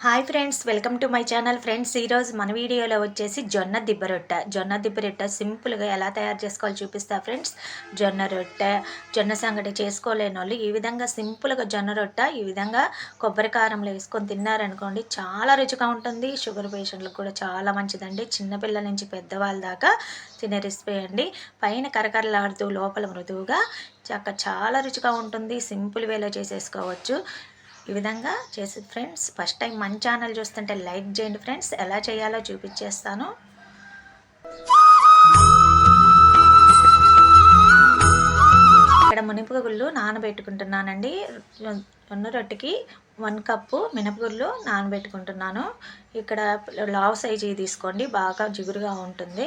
Hi friends welcome to my channel. Friends ఈరోజు మన వీడియోలో వచ్చేసి జొన్న దిబ్బ రొట్టె. జొన్న దిబ్బ రొట్టె సింపుల్గా ఎలా తయారు చేసుకోవాలో చూపిస్తా ఫ్రెండ్స్. జొన్న రొట్టె జొన్న సంగటి చేసుకోలేని వాళ్ళు ఈ విధంగా సింపుల్గా జొన్న రొట్టె ఈ విధంగా కొబ్బరి కారంలో వేసుకొని తిన్నారనుకోండి చాలా రుచిగా ఉంటుంది. షుగర్ పేషెంట్లకు కూడా చాలా మంచిదండి. చిన్నపిల్లల నుంచి పెద్దవాళ్ళ దాకా తినే రెసిపీ అండి. పైన కరకరలాడుతూ లోపల మృదువుగా చక్క చాలా రుచిగా ఉంటుంది. సింపుల్ వేలో చేసేసుకోవచ్చు. ఈ విధంగా చేసి ఫ్రెండ్స్ ఫస్ట్ టైం మన ఛానల్ చూస్తుంటే లైక్ చేయండి ఫ్రెండ్స్. ఎలా చేయాలో చూపించేస్తాను. ఇక్కడ మినపగుళ్ళు నానబెట్టుకుంటున్నానండి. రెండు రొట్టెకి వన్ కప్పు మినపగుళ్ళు నానబెట్టుకుంటున్నాను. ఇక్కడ లావ్ సైజు తీసుకోండి బాగా జిగురుగా ఉంటుంది.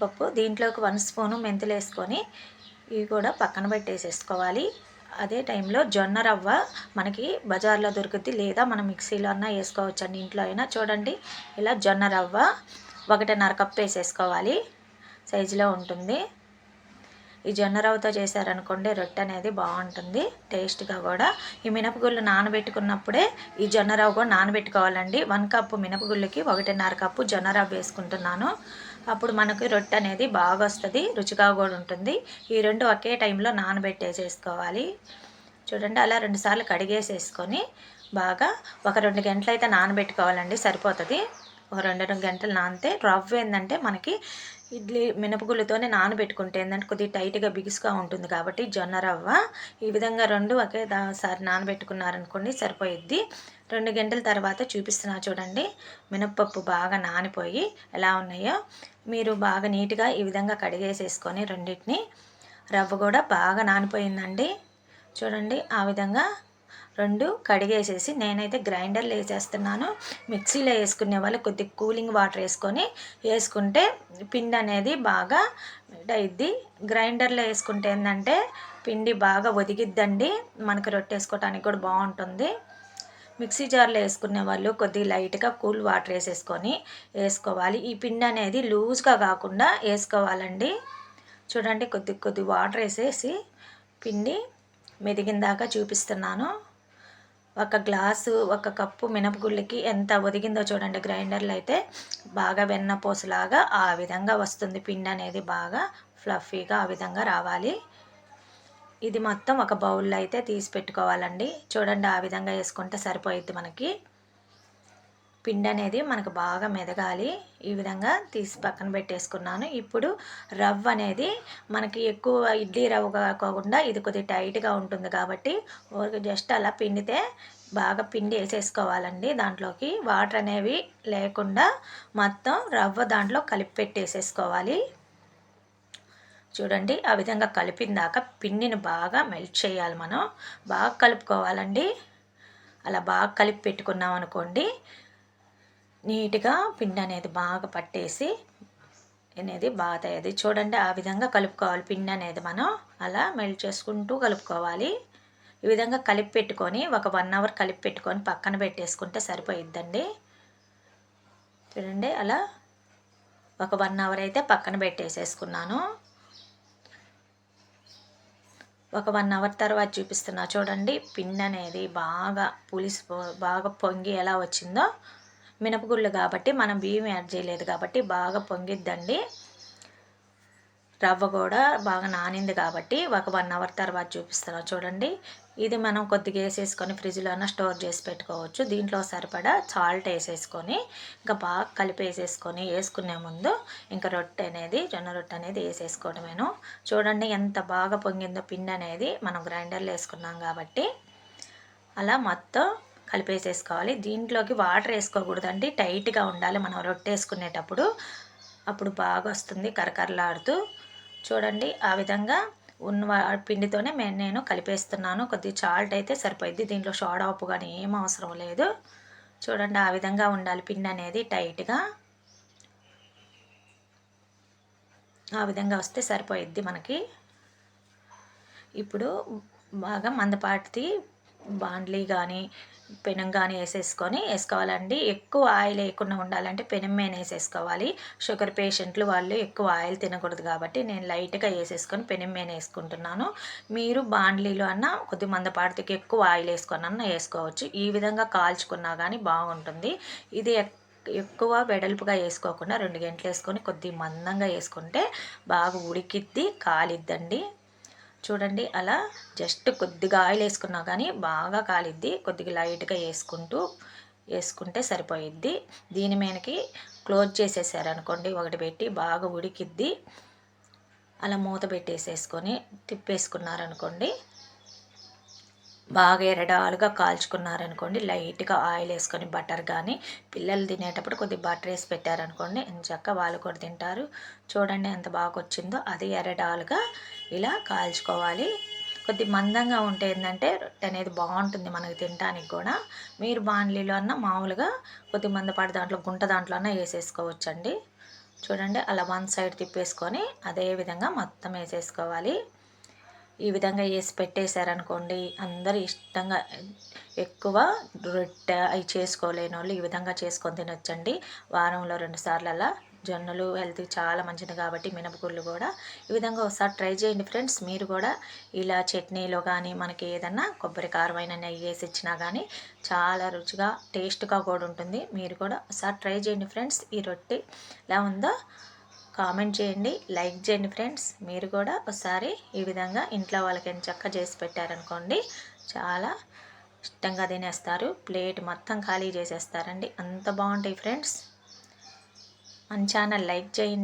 పప్పు దీంట్లోకి వన్ స్పూను మెంతులు వేసుకొని ఇవి కూడా పక్కన పెట్టేసేసుకోవాలి. అదే టైంలో జొన్న రవ్వ మనకి బజార్లో దొరుకుద్ది లేదా మనం మిక్సీలో అన్నా వేసుకోవచ్చండి ఇంట్లో అయినా. చూడండి ఇలా జొన్న రవ్వ ఒకటిన్నర కప్ వేసేసుకోవాలి. సైజులో ఉంటుంది. ఈ జొన్న రవ్వతో చేశారనుకోండి రొట్టె అనేది బాగుంటుంది టేస్ట్గా కూడా. ఈ మినపగుళ్ళు నానబెట్టుకున్నప్పుడే ఈ జొన్న రవ్వ కూడా నానబెట్టుకోవాలండి. వన్ కప్పు మినపగుళ్ళకి ఒకటిన్నర కప్పు జొన్న రవ్వ వేసుకుంటున్నాను. అప్పుడు మనకి రొట్టె అనేది బాగా వస్తుంది రుచిగా కూడా ఉంటుంది. ఈ రెండు ఒకే టైంలో నానబెట్టేసేసుకోవాలి. చూడండి అలా రెండుసార్లు కడిగేసేసుకొని బాగా ఒక రెండు గంటలు అయితే నానబెట్టుకోవాలండి సరిపోతుంది. ఒక రెండు రెండు గంటలు నానితే రవ్వ ఏంటంటే మనకి ఇడ్లీ మినపగుళ్ళతోనే నానబెట్టుకుంటే ఏంటంటే కొద్దిగా టైట్గా బిగుసుగా ఉంటుంది కాబట్టి జొన్న రవ్వ ఈ విధంగా రెండు ఒకేసారి నానబెట్టుకున్నారనుకోండి సరిపోయిద్ది. రెండు గంటల తర్వాత చూపిస్తున్నా చూడండి. మినప్పప్పు బాగా నానిపోయి ఎలా ఉన్నాయో మీరు బాగా నీట్గా ఈ విధంగా కడిగేసేసుకొని రెండింటిని రవ్వ కూడా బాగా నానిపోయిందండి. చూడండి ఆ విధంగా రెండు కడిగేసేసి నేనైతే గ్రైండర్లో వేసేస్తున్నాను. మిక్సీలో వేసుకునే వాళ్ళు కొద్ది కూలింగ్ వాటర్ వేసుకొని వేసుకుంటే పిండి అనేది బాగా అయిద్ది. గ్రైండర్లో వేసుకుంటే ఏంటంటే పిండి బాగా ఒదిగిద్దండి. మనకు రొట్టెసుకోవటానికి కూడా బాగుంటుంది. మిక్సీ జార్లో వేసుకునే వాళ్ళు కొద్దిగా లైట్గా కూల్ వాటర్ వేసేసుకొని వేసుకోవాలి. ఈ పిండి అనేది లూజ్గా కాకుండా వేసుకోవాలండి. చూడండి కొద్ది కొద్ది వాటర్ వేసేసి పిండి మెదిగిందాక చూపిస్తున్నాను. ఒక గ్లాసు ఒక కప్పు మినపగుళ్ళకి ఎంత ఒదిగిందో చూడండి గ్రైండర్లో అయితే బాగా వెన్నపూసలాగా ఆ విధంగా వస్తుంది. పిండి అనేది బాగా ఫ్లఫీగా ఆ విధంగా రావాలి. ఇది మొత్తం ఒక బౌల్లో అయితే తీసి పెట్టుకోవాలండి. చూడండి ఆ విధంగా వేసుకుంటే సరిపోయిద్ది మనకి. పిండి అనేది మనకు బాగా మెదగాలి. ఈ విధంగా తీసి పక్కన పెట్టేసుకున్నాను. ఇప్పుడు రవ్వ అనేది మనకి ఎక్కువ ఇడ్లీ రవ్వ కాకుండా ఇది కొద్దిగా టైట్గా ఉంటుంది కాబట్టి జస్ట్ అలా పిండితే బాగా పిండి వేసేసుకోవాలండి. దాంట్లోకి వాటర్ అనేవి లేకుండా మొత్తం రవ్వ దాంట్లో కలిపి పెట్టేసేసుకోవాలి. చూడండి ఆ విధంగా కలిపిన దాకా పిండిని బాగా మెల్ట్ చేయాలి మనం. బాగా కలుపుకోవాలండి. అలా బాగా కలిపి పెట్టుకున్నాం అనుకోండి నీట్గా పిండి అనేది బాగా పట్టేసి అనేది బాగా తయారు చూడండి ఆ విధంగా కలుపుకోవాలి పిండి అనేది మనం. అలా మెల్ట్ చేసుకుంటూ కలుపుకోవాలి. ఈ విధంగా కలిపి పెట్టుకొని ఒక వన్ అవర్ కలిపి పెట్టుకొని పక్కన పెట్టేసుకుంటే సరిపోయిద్దండి. చూడండి అలా ఒక వన్ అవర్ అయితే పక్కన పెట్టేసేసుకున్నాను. ఒక వన్ అవర్ తర్వాత చూపిస్తున్నా. చూడండి పిండి అనేది బాగా పులిసి బాగా పొంగి ఎలా వచ్చిందో. మినపగుళ్ళు కాబట్టి మనం బియ్యం యాడ్ చేయలేదు కాబట్టి బాగా పొంగిద్దండి. రవ్వ కూడా బాగా నానింది కాబట్టి ఒక వన్ అవర్ తర్వాత చూపిస్తాను. చూడండి. ఇది మనం కొద్దిగా వేసేసుకొని ఫ్రిడ్జ్లోన స్టోర్ చేసి పెట్టుకోవచ్చు. దీంట్లో సరిపడా సాల్ట్ వేసేసుకొని ఇంకా బాగా కలిపేసేసుకొని వేసుకునే ముందు ఇంకా రొట్టె అనేది జొన్న రొట్టె అనేది వేసేసుకోవడమేను. చూడండి ఎంత బాగా పొంగిందో పిండి అనేది మనం గ్రైండర్లో వేసుకున్నాం కాబట్టి. అలా మొత్తం కలిపేసేసుకోవాలి దీంట్లోకి వాటర్ వేసుకోకూడదండి. టైట్గా ఉండాలి. మనం రొట్టె వేసుకునేటప్పుడు. అప్పుడు బాగా వస్తుంది కరకరలాడుతూ. చూడండి ఆ విధంగా ఉన్న పిండితోనే నేను కలిపేస్తున్నాను. కొద్దిగా చాల్ట్ అయితే సరిపోద్ది దీంట్లో సోడా ఉప్పు కానీ ఏం అవసరం లేదు. చూడండి ఆ విధంగా ఉండాలి పిండి అనేది టైట్గా. ఆ విధంగా వస్తే సరిపోయిద్ది మనకి. ఇప్పుడు బాగా మందపాటిది బాండ్లీ కానీ పెనం కానీ వేసేసుకొని వేసుకోవాలండి. ఎక్కువ ఆయిల్ వేయకుండా ఉండాలంటే పెనం మీద వేసేసుకోవాలి. షుగర్ పేషెంట్లు వాళ్ళు ఎక్కువ ఆయిల్ తినకూడదు కాబట్టి నేను లైట్గా వేసేసుకొని పెనం మీద వేసుకుంటున్నాను. మీరు బాండ్లీలో అన్న కొద్ది మందపాటికి ఎక్కువ ఆయిల్ వేసుకొని అన్న వేసుకోవచ్చు. ఈ విధంగా కాల్చుకున్నా కానీ బాగుంటుంది. ఇది ఎక్కువ వెడల్పుగా వేసుకోకుండా రెండు గంటలు వేసుకొని కొద్ది మందంగా వేసుకుంటే బాగా ఉడికిద్ది కాలిద్దండి. చూడండి అలా జస్ట్ కొద్దిగా ఆయిల్ వేసుకున్నా కానీ బాగా కాలిద్ది. కొద్దిగా లైట్గా వేసుకుంటూ వేసుకుంటే సరిపోయిద్ది. దీని మీదకి క్లోజ్ చేసేసారనుకోండి ఒకటి పెట్టి బాగా ఉడికిద్ది. అలా మూత పెట్టేసేసుకొని తిప్పేసుకున్నారనుకోండి బాగా ఎరడాలుగా కాల్చుకున్నారనుకోండి లైట్గా ఆయిల్ వేసుకొని బటర్ కానీ పిల్లలు తినేటప్పుడు కొద్దిగా బటర్ వేసి పెట్టారనుకోండి చక్క వాళ్ళు కూడా తింటారు. చూడండి ఎంత బాగా వచ్చిందో అది ఎరడాలుగా ఇలా కాల్చుకోవాలి. కొద్ది మందంగా ఉంటే ఏంటంటే రొట్టె అనేది బాగుంటుంది మనకి తినడానికి కూడా. మీరు బాండ్లీలో అన్న మామూలుగా కొద్ది మందపాటి దాంట్లో గుంట దాంట్లో అన్న వేసేసుకోవచ్చండి. చూడండి అలా వన్ సైడ్ తిప్పేసుకొని అదే విధంగా మొత్తం వేసేసుకోవాలి. ఈ విధంగా వేసి పెట్టేశారనుకోండి అందరు ఇష్టంగా ఎక్కువ రొట్టె అవి చేసుకోలేని వాళ్ళు ఈ విధంగా చేసుకొని తినొచ్చండి. వారంలో రెండు సార్లు అలా జొన్నలు హెల్త్కి చాలా మంచిది కాబట్టి మినపగుళ్ళు కూడా ఈ విధంగా ఒకసారి ట్రై చేయండి ఫ్రెండ్స్. మీరు కూడా ఇలా చట్నీలో కానీ మనకి ఏదన్నా కొబ్బరి కారమైన నెయ్యి వేసి ఇచ్చినా కానీ చాలా రుచిగా టేస్ట్గా కూడా ఉంటుంది. మీరు కూడా ఒకసారి ట్రై చేయండి ఫ్రెండ్స్. ఈ రొట్టె ఎలా ఉందో కామెంట్ చేయండి లైక్ చేయండి ఫ్రెండ్స్. మీరు కూడా ఒకసారి ఈ విధంగా ఇంట్లో వాళ్ళకి చక్క చేసి పెట్టారనుకోండి చాలా ఇష్టంగా తినేస్తారు. ప్లేట్ మొత్తం ఖాళీ చేసేస్తారండి. అంత బాగుంటాయి ఫ్రెండ్స్. మన ఛానల్ లైక్ చేయండి.